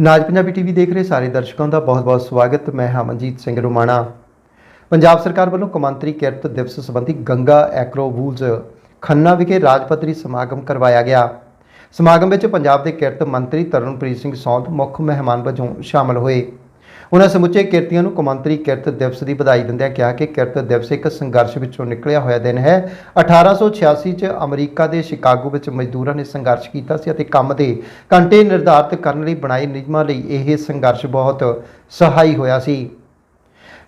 ਨਾਜ Punjabi TV ਦੇਖ ਰਹੇ ਸਾਰੇ ਦਰਸ਼ਕਾਂ ਦਾ ਬਹੁਤ-ਬਹੁਤ ਸਵਾਗਤ। ਮੈਂ ਹਾਂ ਮਨਜੀਤ ਸਿੰਘ ਰੋਮਾਣਾ। ਪੰਜਾਬ ਸਰਕਾਰ ਵੱਲੋਂ ਕੌਮਾਂਤਰੀ ਕਿਰਤ ਦਿਵਸ ਸੰਬੰਧੀ ਗੰਗਾ ਐਕਰੋ ਵੂਲਜ਼ ਖੰਨਾ ਵਿਖੇ ਰਾਜ ਪੱਧਰੀ ਸਮਾਗਮ ਕਰਵਾਇਆ ਗਿਆ। ਸਮਾਗਮ ਵਿੱਚ ਪੰਜਾਬ ਦੇ ਕਿਰਤ ਮੰਤਰੀ ਤਰਨਪ੍ਰੀਤ ਸਿੰਘ ਸੌਂਦ, ਮੁੱਖ ਮਹਿਮਾਨ ਵਜੋਂ ਸ਼ਾਮਲ ਹੋਏ। ਉਹਨਾਂ ਸਮੁੱਚੇ ਕਿਰਤੀਆਂ ਨੂੰ ਕੌਮਾਂਤਰੀ ਕਿਰਤ ਦਿਵਸ ਦੀ ਵਧਾਈ ਦਿੰਦਿਆਂ ਕਿਹਾ ਕਿ ਕਿਰਤ ਦਿਵਸ ਇੱਕ ਸੰਘਰਸ਼ ਵਿੱਚੋਂ ਨਿਕਲਿਆ ਹੋਇਆ ਦਿਨ ਹੈ। 1886 ਚ ਅਮਰੀਕਾ ਦੇ ਸ਼ਿਕਾਗੋ ਵਿੱਚ ਮਜ਼ਦੂਰਾਂ ਨੇ ਸੰਘਰਸ਼ ਕੀਤਾ ਸੀ ਅਤੇ ਕੰਮ ਦੇ ਘੰਟੇ ਨਿਰਧਾਰਤ ਕਰਨ ਲਈ ਬਣਾਏ ਨਿਯਮਾਂ ਲਈ ਇਹ ਸੰਘਰਸ਼ ਬਹੁਤ ਸਹਾਈ ਹੋਇਆ ਸੀ।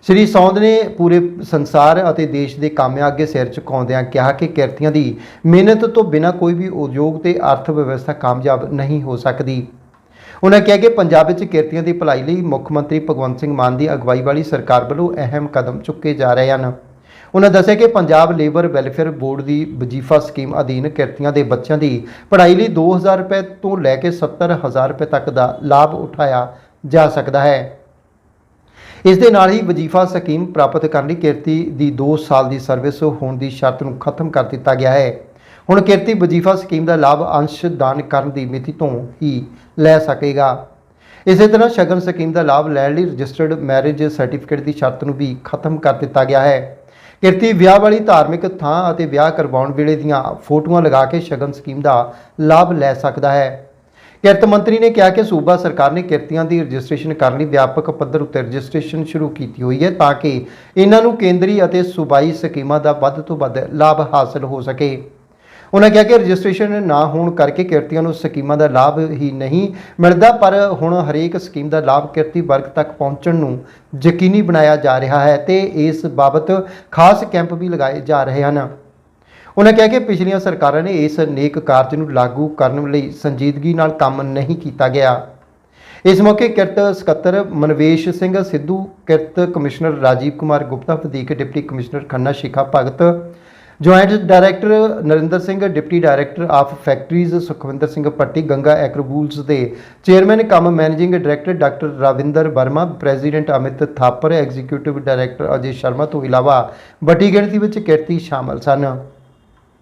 ਸ਼੍ਰੀ ਸੌਂਦ ਨੇ ਪੂਰੇ ਸੰਸਾਰ ਅਤੇ ਦੇਸ਼ ਦੇ ਕਾਮਿਆਂ ਅੱਗੇ ਸਿਰ ਝੁਕਾਉਂਦਿਆਂ ਕਿਹਾ ਕਿ ਕਿਰਤੀਆਂ ਦੀ ਮਿਹਨਤ ਤੋਂ ਬਿਨਾਂ ਕੋਈ ਵੀ ਉਦਯੋਗ ਤੇ ਅਰਥ ਵਿਵਸਥਾ ਕਾਮਯਾਬ ਨਹੀਂ ਹੋ ਸਕਦੀ। ਉਹਨਾਂ ਕਿਹਾ ਕਿ ਪੰਜਾਬ ਵਿੱਚ ਕਿਰਤੀਆਂ ਦੀ ਭਲਾਈ ਲਈ ਮੁੱਖ ਮੰਤਰੀ ਭਗਵੰਤ ਸਿੰਘ ਮਾਨ ਦੀ ਅਗਵਾਈ ਵਾਲੀ ਸਰਕਾਰ ਵੱਲੋਂ ਅਹਿਮ ਕਦਮ ਚੁੱਕੇ ਜਾ ਰਹੇ ਹਨ। ਉਹਨਾਂ ਦੱਸਿਆ ਕਿ ਪੰਜਾਬ ਲੇਬਰ ਵੈਲਫੇਅਰ ਬੋਰਡ ਦੀ ਵਜ਼ੀਫਾ ਸਕੀਮ ਅਧੀਨ ਕਿਰਤੀਆਂ ਦੇ ਬੱਚਿਆਂ ਦੀ ਪੜ੍ਹਾਈ ਲਈ 2000 ਰੁਪਏ ਤੋਂ ਲੈ ਕੇ 70000 ਰੁਪਏ ਤੱਕ ਦਾ ਲਾਭ ਉਠਾਇਆ ਜਾ ਸਕਦਾ ਹੈ। ਇਸ ਦੇ ਨਾਲ ਹੀ ਵਜ਼ੀਫਾ ਸਕੀਮ ਪ੍ਰਾਪਤ ਕਰਨ ਲਈ ਕਿਰਤੀ ਦੀ 2 ਸਾਲ ਦੀ ਸਰਵਿਸ ਹੋਣ ਦੀ ਸ਼ਰਤ ਨੂੰ ਖਤਮ ਕਰ ਦਿੱਤਾ ਗਿਆ ਹੈ। ਹੁਣ ਕਿਰਤੀ ਵਜ਼ੀਫਾ ਸਕੀਮ ਦਾ ਲਾਭ ਅੰਸ਼ ਦਾਨ ਕਰਨ ਦੀ ਮਿਤੀ ਤੋਂ ਹੀ ਲੈ ਸਕੇਗਾ। ਇਸੇ ਤਰ੍ਹਾਂ ਸ਼ਗਨ ਸਕੀਮ ਦਾ ਲਾਭ ਲੈਣ ਲਈ ਰਜਿਸਟਰਡ ਮੈਰਿਜ ਸਰਟੀਫਿਕੇਟ ਦੀ ਸ਼ਰਤ ਨੂੰ ਵੀ ਖਤਮ ਕਰ ਦਿੱਤਾ ਗਿਆ ਹੈ। ਕਿਰਤੀ ਵਿਆਹ ਵਾਲੀ ਧਾਰਮਿਕ ਥਾਂ ਅਤੇ ਵਿਆਹ ਕਰਵਾਉਣ ਵੇਲੇ ਦੀਆਂ ਫੋਟੋਆਂ ਲਗਾ ਕੇ ਸ਼ਗਨ ਸਕੀਮ ਦਾ ਲਾਭ ਲੈ ਸਕਦਾ ਹੈ। ਕਿਰਤ ਮੰਤਰੀ ਨੇ ਕਿਹਾ ਕਿ ਸੂਬਾ ਸਰਕਾਰ ਨੇ ਕਿਰਤੀਆਂ ਦੀ ਰਜਿਸਟ੍ਰੇਸ਼ਨ ਕਰਨ ਲਈ ਵਿਆਪਕ ਪੱਧਰ ਉੱਤੇ ਰਜਿਸਟ੍ਰੇਸ਼ਨ ਸ਼ੁਰੂ ਕੀਤੀ ਹੋਈ ਹੈ ਤਾਂ ਕਿ ਇਹਨਾਂ ਨੂੰ ਕੇਂਦਰੀ ਅਤੇ ਸੂਬਾਈ ਸਕੀਮਾਂ ਦਾ ਵੱਧ ਤੋਂ ਵੱਧ ਲਾਭ ਹਾਸਲ ਹੋ ਸਕੇ। ਉਹਨਾਂ ਕਿਹਾ ਕਿ ਰਜਿਸਟ੍ਰੇਸ਼ਨ ਨਾ ਹੋਣ ਕਰਕੇ ਕਿਰਤੀਆਂ ਨੂੰ ਸਕੀਮਾਂ ਦਾ ਲਾਭ ਹੀ ਨਹੀਂ ਮਿਲਦਾ, ਪਰ ਹੁਣ ਹਰੇਕ ਸਕੀਮ ਦਾ ਲਾਭ ਕਿਰਤੀ ਵਰਗ ਤੱਕ ਪਹੁੰਚਣ ਨੂੰ ਯਕੀਨੀ ਬਣਾਇਆ ਜਾ ਰਿਹਾ ਹੈ ਤੇ ਇਸ ਬਾਬਤ ਖਾਸ ਕੈਂਪ ਵੀ ਲਗਾਏ ਜਾ ਰਹੇ ਹਨ। ਉਹਨਾਂ ਕਿਹਾ ਕਿ ਪਿਛਲੀਆਂ ਸਰਕਾਰਾਂ ਨੇ ਇਸ ਨੇਕ ਕਾਰਜ ਨੂੰ ਲਾਗੂ ਕਰਨ ਲਈ ਸੰਜੀਦਗੀ ਨਾਲ ਕੰਮ ਨਹੀਂ ਕੀਤਾ ਗਿਆ। ਇਸ ਮੌਕੇ ਕਿਰਤ ਸਕੱਤਰ ਮਨਵੇਸ਼ ਸਿੰਘ ਸਿੱਧੂ, ਕਿਰਤ ਕਮਿਸ਼ਨਰ ਰਾਜੀਵ ਕੁਮਾਰ ਗੁਪਤਾ, ਵਧੀਕ deputy commissioner Khanna Shikha Bhagat joint director Narinder Singh deputy director of factories Sukhwinder Singh Patti Ganga ਐਗਰੋਬੂਲਸ ਦੇ chairman cum managing director doctor Ravinder Verma president Amit Thapar executive director Ajay Sharma ਤੋਂ ਇਲਾਵਾ ਵੱਡੀ ਗਿਣਤੀ ਵਿੱਚ ਕਿਰਤੀ ਸ਼ਾਮਲ ਸਨ।